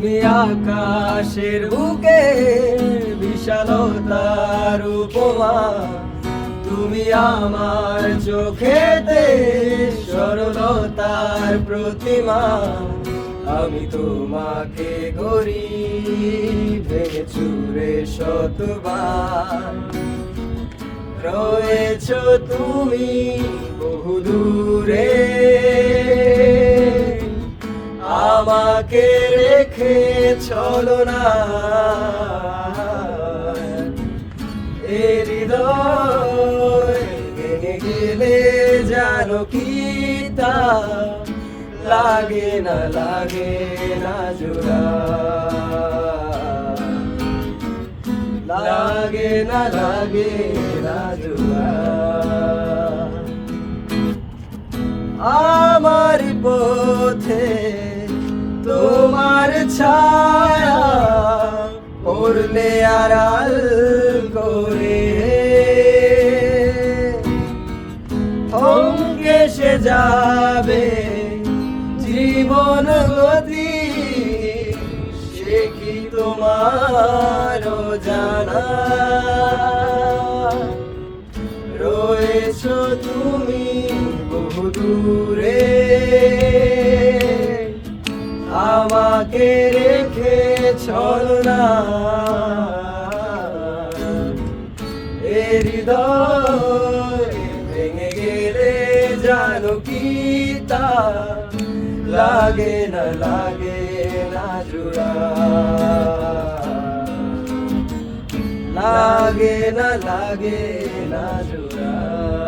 তুমি আকাশের বুকে বিশালতার উপমা। তুমি আমার চোখেতে সরলতার প্রতিমা। আমি তোমাকে গড়ি ভেঙে শতবার। রয়েছ তুমি বহু দূরে আমাকে রেখে চলো না। গেলে জানো কি তা? লাগে না লাগে না জোড়া। লাগে না লাগে না জোড়া। আমার পথে তোমার ছায়া পড়লে আড়াল করে। থমকে সে যাবে জীবন গতি, সে কি তোমার জানা? রয়েছ তুমি বহু দূরে। আমাকে রেখে চলো না। ভেঙে গেলে জানো কি তা? লাগে না লাগে না জোড়া। লাগে না লাগে না জোড়া।